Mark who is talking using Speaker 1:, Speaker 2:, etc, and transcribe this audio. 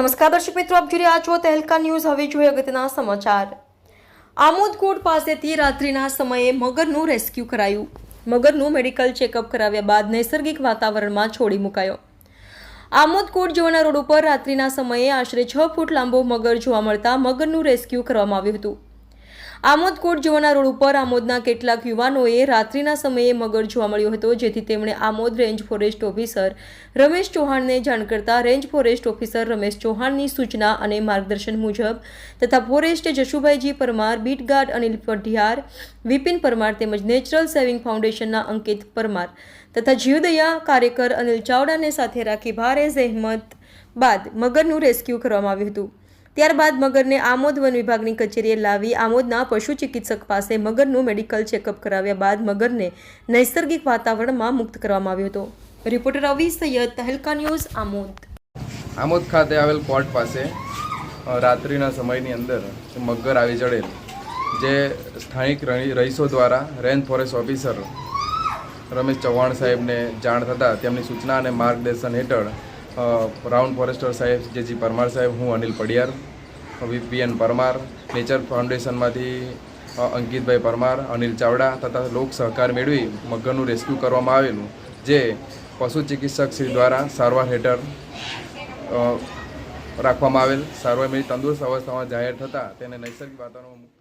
Speaker 1: નમસ્કાર દર્શક મિત્રો, આપ જોઈ રહ્યા છો તહેલકા ન્યૂઝ. હવે જોઈએ અગત્યના સમાચાર. આમોદકોટ પાસેથી રાત્રિના સમયે મગરનું રેસ્ક્યુ કરાયું. મગરનું મેડિકલ ચેકઅપ કરાવ્યા બાદ નૈસર્ગિક વાતાવરણમાં છોડી મુકાયો. આમોદકોટ જવાના રોડ ઉપર રાત્રિના સમયે આશરે છ ફૂટ લાંબો મગર જોવા મળતા મગરનું રેસ્ક્યુ કરવામાં આવ્યું હતું. આમોદકોટ જવાના રોડ ઉપર આમોદના કેટલાક યુવાનોએ રાત્રિના સમયે મગર જોવા મળ્યો હતો, જેથી તેમણે Amod range forest officer Ramesh ચૌહાણને જાણ કરતા રેન્જ ફોરેસ્ટ ઓફિસર રમેશ ચૌહાણની સૂચના અને માર્ગદર્શન મુજબ તથા forest Jashubhaiji Parmar beat guard Anil Padhiyar, Vipin Parmar તેમજ નેચરલ સેવિંગ ફાઉન્ડેશનના અંકિત પરમાર તથા જીવદયા કાર્યકર અનિલ ચાવડાને સાથે રાખી ભારે જહેમત બાદ મગરનું રેસ્ક્યુ કરવામાં આવ્યું હતું. ત્યારબાદ મગરને આમોદ વન વિભાગની કચેરીએ લાવી આમોદના પશુ ચિકિત્સક પાસે મગરનું મેડિકલ ચેકઅપ કરાવ્યા બાદ મગરને નૈસર્ગિક વાતાવરણમાં મુક્ત કરવામાં આવ્યો હતો. Reporter Ravi Sayed, Tehelka news, Amod.
Speaker 2: Amod ખાતે આવેલ કોર્ટ પાસે રાત્રિના સમયની અંદર મગર આવી ચડેલ જે સ્થાનિક રહી- રહીશો દ્વારા range forest officer Ramesh Chauhan સાહેબને જાણ થતાં તેમની સૂચના અને માર્ગદર્શન હેઠળ રાઉન્ડ ફોરેસ્ટર સાહેબ, જે જી પરમાર સાહેબ, હું અનિલ પડિયાર વીપીએન પરમાર, નેચર ફાઉન્ડેશનમાંથી અંકિતભાઈ પરમાર, અનિલ ચાવડા તથા લોક સહકાર મેળવી મગરનું રેસ્ક્યુ કરવામાં આવેલું, જે પશુ ચિકિત્સક શ્રી દ્વારા સારવાર હેઠળ રાખવામાં આવેલ. સારવાર મેળવી તંદુરસ્ત અવસ્થામાં જાહેર થતાં તેને નૈસર્ગિક વાતાવરણમાં મુક્ત